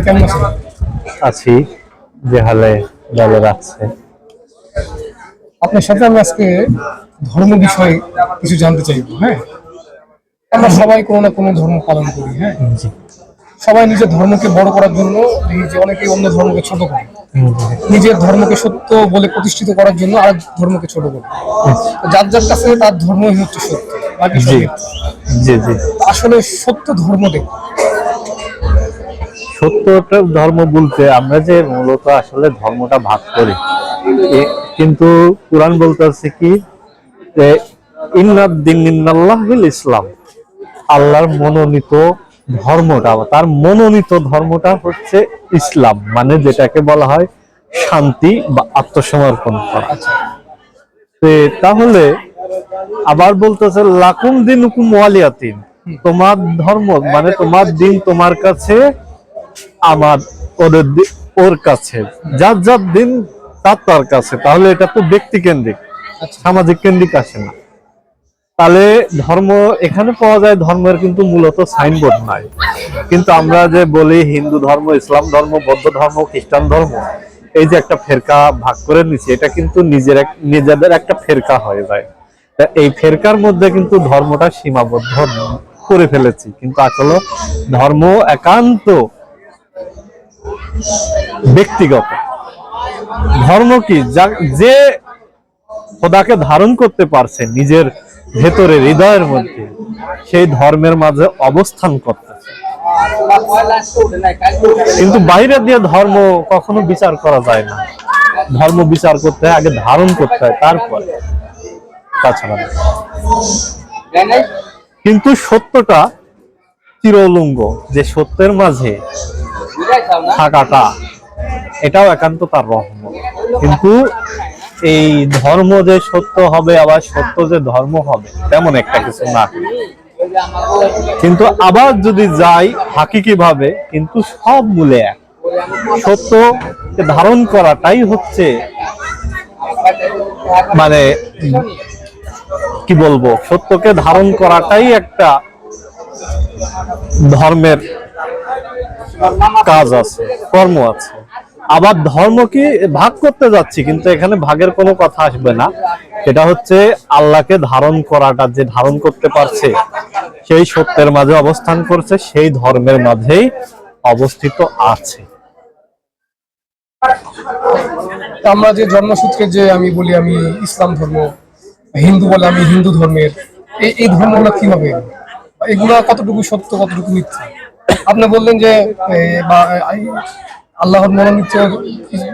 ভাই কেমন আছেন আছি যে হালে ভালো রাখছে আপনার সাথে আমি আজকে ধর্ম বিষয়ে কিছু জানতে চাইব হ্যাঁ? আমরা সবাই কোনো না কোনো ধর্ম পালন করি হ্যাঁ? সবাই নিজের ধর্মকে বড় করার জন্য যে অনেকেই অন্য ধর্মকে ছোট করে। নিজের ধর্মকে সত্য বলে প্রতিষ্ঠিত করার জন্য আর ধর্মকে ছোট করে। যার যার কাছে তার ধর্মই হচ্ছে সত্য বাকি আসলে সত্য ধর্ম দেখি সত্যটা ধর্ম বলতে আমরা যে মূলত আসলে ধর্মটা ভাগ করি। কিন্তু কোরআন বলতে আছে কি ইসলাম। আল্লাহর মনোনীত ধর্মটা, তার মনোনীত ধর্মটা হচ্ছে ইসলাম মানে যেটাকে বলা হয় শান্তি বা আত্মসমর্পণ করা। তাহলে আবার বলতেছে, লাকুম দিন হুকুম ওয়ালিয়াতিন। তোমার ধর্ম মানে তোমার দিন তোমার কাছে আমার ওদের ওর কাছে। যার যার দিন তার তার কাছে। তাহলে এটা তো ব্যক্তি কেন্দ্রিক। সামাজিক কেন্দ্রিক আসে না। তাহলে ধর্ম এখানে পাওয়া যায় ধর্মের কিন্তু মূলত সাইনবোর্ড নাই। কিন্তু আমরা যে বলি হিন্দু ধর্ম ইসলাম ধর্ম বৌদ্ধ ধর্ম খ্রিস্টান ধর্ম এই যে একটা ফেরকা ভাগ করে নিচ্ছে এটা কিন্তু নিজের নিজেদের একটা ফেরকা হয়ে যায়। এই ফেরকার মধ্যে কিন্তু ধর্মটা সীমাবদ্ধ করে ফেলেছি। কিন্তু আসলে ধর্ম একান্ত ব্যক্তিগত। ধর্ম কি? যে খোদাকে ধারণ করতে পারছে নিজের ভেতরে হৃদয়ের মধ্যে, সেই ধর্মের মাঝে অবস্থান করতেছে। কিন্তু বাইরে দিয়ে ধর্ম কখনো বিচার করা যায় না। ধর্ম বিচার করতে হয়, আগে ধারণ করতে হয়, তারপরে তাছাড়া কিন্তু সত্যটা চিরলুঙ্গ, যে সত্যের মাঝে থাকাটা এটাও একান্ত তার রহমত কিন্তু এই ধর্ম যে সত্য হবে, আবার সত্য যে ধর্ম হবে, তেমন একটা কিছু না। কিন্তু আবার যদি যাই হাকিকি ভাবে কিন্তু সব মূলে এক। সত্য ধারণ করাটাই হচ্ছে মানে কি বলব, সত্যকে ধারণ করাটাই একটা ধর্মের কাজ আছে, কর্ম আছে। আবার ধর্ম কি ভাগ করতে যাচ্ছি, কিন্তু এখানে ভাগের কোনো কথা আসবে না। সেটা হচ্ছে আল্লাহকে ধারণ করাটা, যে ধারণ করতে পারছে, সেই সত্যের মাঝে অবস্থান করছে, সেই ধর্মের মাঝেই অবস্থিত আছে। আমরা যে জন্মসূত্রে যে আমি বলি, আমি ইসলাম ধর্ম, হিন্দু বলে আমি হিন্দু ধর্মের এই এই ধর্মগুলো কীভাবে? এগুলো কতটুকু সত্য, কতটুকু মিথ্যা? আপনি বললেন যে আল্লাহর মনোনীত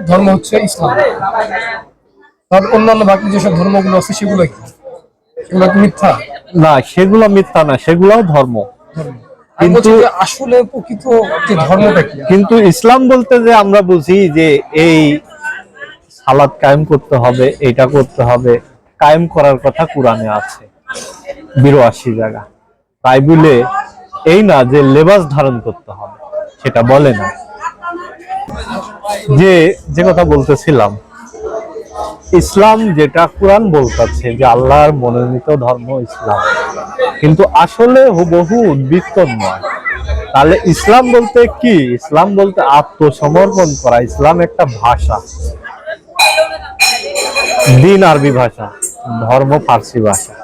ধর্ম হচ্ছে ইসলাম। অন্যান্য বাকি যেসব ধর্মগুলো আছে সেগুলো কি? সেগুলো মিথ্যা? না সেগুলো মিথ্যা না সেগুলোও ধর্ম। কিন্তু- আসলে প্রকৃত ধর্মটা কি? কিন্তু ইসলাম বলতে যে আমরা বুঝি যে এই সালাদ কায়েম করতে হবে এটা করতে হবে কায়েম করার কথা কোরআনে আছে। বিরাশি জায়গা। তাই বলে এই না যে লেবাস ধারণ করতে হবে, সেটা বলে না। যে যে কথা বলতেছিলাম, ইসলাম যেটা কোরআন বলতেছে যে আল্লাহর মনোনীত ধর্ম ইসলাম। কিন্তু আসলে হুবহু উদ্বৃত্ত নয়। তাহলে ইসলাম বলতে কি? ইসলাম বলতে আত্মসমর্পণ করা। ইসলাম একটা ভাষা। দিন আরবি ভাষা, ধর্ম ফার্সি ভাষা।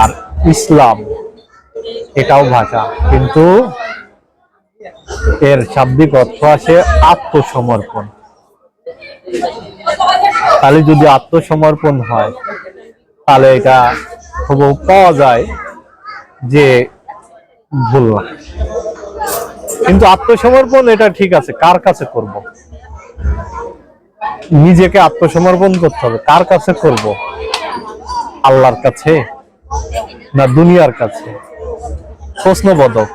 আর ইসলাম এটাও ভাষা। কিন্তু এর শাব্দিক অর্থ আসে আত্মসমর্পণ। তাহলে যদি আত্মসমর্পণ হয়, তাহলে এটা খুব পাওয়া যায় যে ভুল না। কিন্তু আত্মসমর্পণ এটা ঠিক আছে, কার কাছে করব? নিজেকে আত্মসমর্পণ করতে হবে, কার কাছে করব? আল্লাহর কাছে না দুনিয়ার কাছে? প্রশ্নবোধক।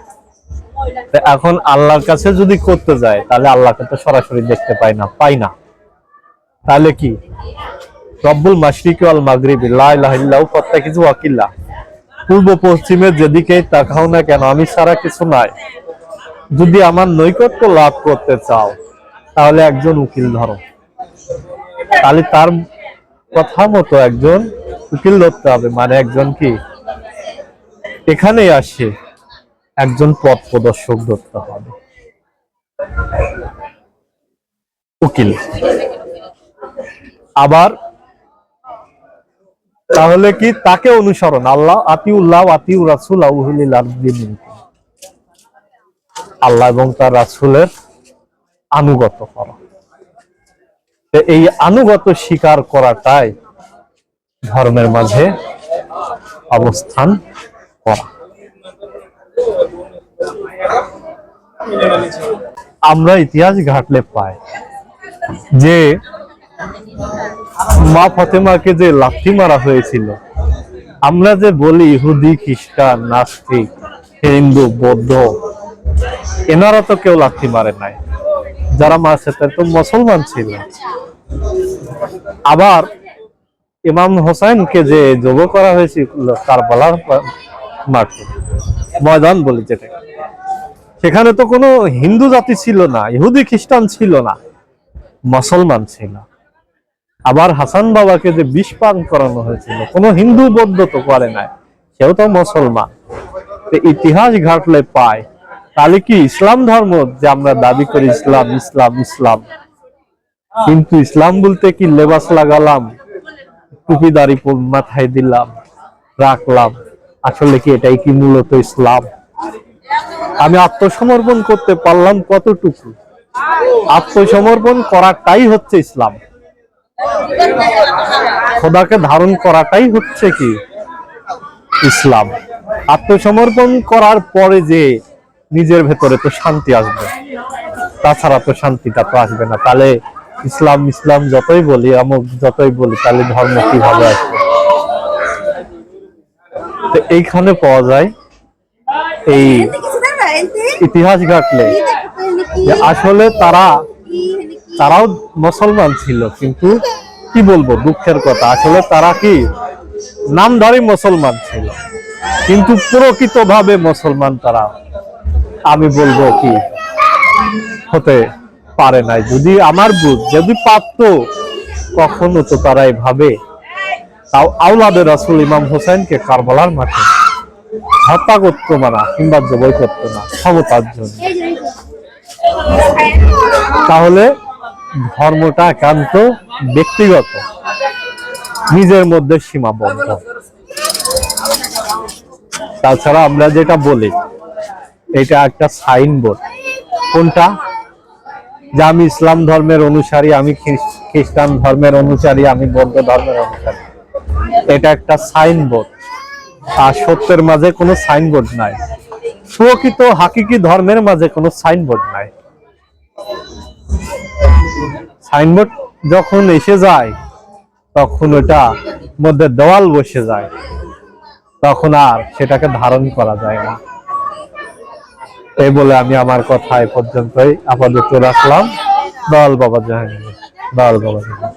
এখন আল্লাহর কাছে যদি করতে যায়, তাহলে আল্লাহকে তো সরাসরি দেখতে পাই না পাই না। তাহলে কি? রব্বুল মাশরিকি ওয়াল মাগরিবি, লা ইলাহা ইল্লাহু ফাত্তাকিজু ওয়াকিল্লা পূর্ব পশ্চিমে যেদিকে তাকাও না কেন, আমি সারা কিছু নাই। যদি আমার নৈকট্য লাভ করতে চাও, তাহলে একজন উকিল ধরো। তাহলে তার কথা মতো একজন উকিল ধরতে হবে। মানে একজন কি? এখানেই আসে। একজন পথ প্রদর্শক ধরতে হবে। উকিল। আবার, তাহলে কি তাকে অনুসরণ? আল্লাহ আতিউল্লাহ আতিউ রাসুল আউহিল আল্লাহ এবং তার রাসুলের আনুগত করা। এই আনুগত স্বীকার করাটাই ধর্মের মাঝে অবস্থান করা। আমরা ইতিহাস ঘাটলে পাই যে মা ফতেমাকে যে লাথি মারা হয়েছিল, আমরা যে বলি ইহুদি, খ্রিস্টান, নাস্তিক, হিন্দু, বৌদ্ধ, এনারা তো কেউ লাথি মারে নাই। যারা মারছে তারা তো মুসলমান ছিল। আবার ইমাম হোসেনকে যে যোগ করা হয়েছিল কারবালার মাঠে ময়দান বলি যেটা সেখানে তো কোনো হিন্দু জাতি ছিল না, ইহুদি, খ্রিস্টান ছিল না, মুসলমান ছিল। আবার হাসান বাবাকে যে বিষ পান করানো হয়েছিল, কোনো হিন্দু বৌদ্ধ তো করে নাই, সেও তো মুসলমান। ইতিহাস ঘাটলে পায়, তাহলে কি ইসলাম ধর্ম যে আমরা দাবি করি ইসলাম ইসলাম ইসলাম? কিন্তু ইসলাম বলতে কি লেবাস লাগালাম, টুপি দাড়ি মাথায় দিলাম, রাখলাম। আসলে কি এটাই কি মূলত ইসলাম? আমি আত্মসমর্পণ করতে পারলাম কতটুকু? আত্মসমর্পণ করাটাই হচ্ছে ইসলাম। খোদাকে ধারণ করাটাই হচ্ছে কি? ইসলাম। আত্মসমর্পণ করার পরে যে নিজের ভেতরে তো শান্তি আসবে। তাছাড়া তো শান্তিটা তো আসবে না। তাহলে ইসলাম ইসলাম যতই বলি আমুক যতই বলি, তাহলে ধর্ম কীভাবে আসবে? তো এইখানে পাওয়া যায় এই ইতিহাস ঘাটলে। যে আসলে তারা তারাও মুসলমান ছিল কিন্তু কি বলব দুঃখের কথা। আসলে তারা কি নামধারী মুসলমান ছিল কিন্তু প্রকৃত ভাবে মুসলমান তারা আমি বলব কি হতে পারে নাই। যদি আমার বুঝ যদি পারতো কখনো তো তারা এভাবে তাও আউলাদের রাসুল ইমাম হোসেনকে কারবালার মাঠে হত্যা করতো না, কিংবা জবই করতো না, ক্ষমতার জন্য। তাহলে ধর্মটা একান্ত ব্যক্তিগত, নিজের মধ্যে সীমাবদ্ধ। তাছাড়া আমরা যেটা বলি, এটা একটা সাইনবোর্ড। কোনটা? যে আমি ইসলাম ধর্মের অনুসারী, আমি খ্রিস- খ্রিস্টান ধর্মের অনুসারী, আমি বৌদ্ধ ধর্মের অনুসারী। এটা একটা সাইনবোর্ড। আর সত্যের মাঝে কোনো সাইনবোর্ড নাই। প্রকৃত হাকিকি ধর্মের মাঝে কোনো সাইনবোর্ড নাই। সাইনবোর্ড যখন এসে যায়, তখন ওটা মধ্যে দেওয়াল বসে যায়। তখন আর সেটাকে ধারণ করা যায় না। এই বলে আমি আমার কথা এ পর্যন্তই। আপাতত রাখলাম। দয়াল বাবা জাহাঙ্গীর। দয়াল বাবা জাহাঙ্গীর।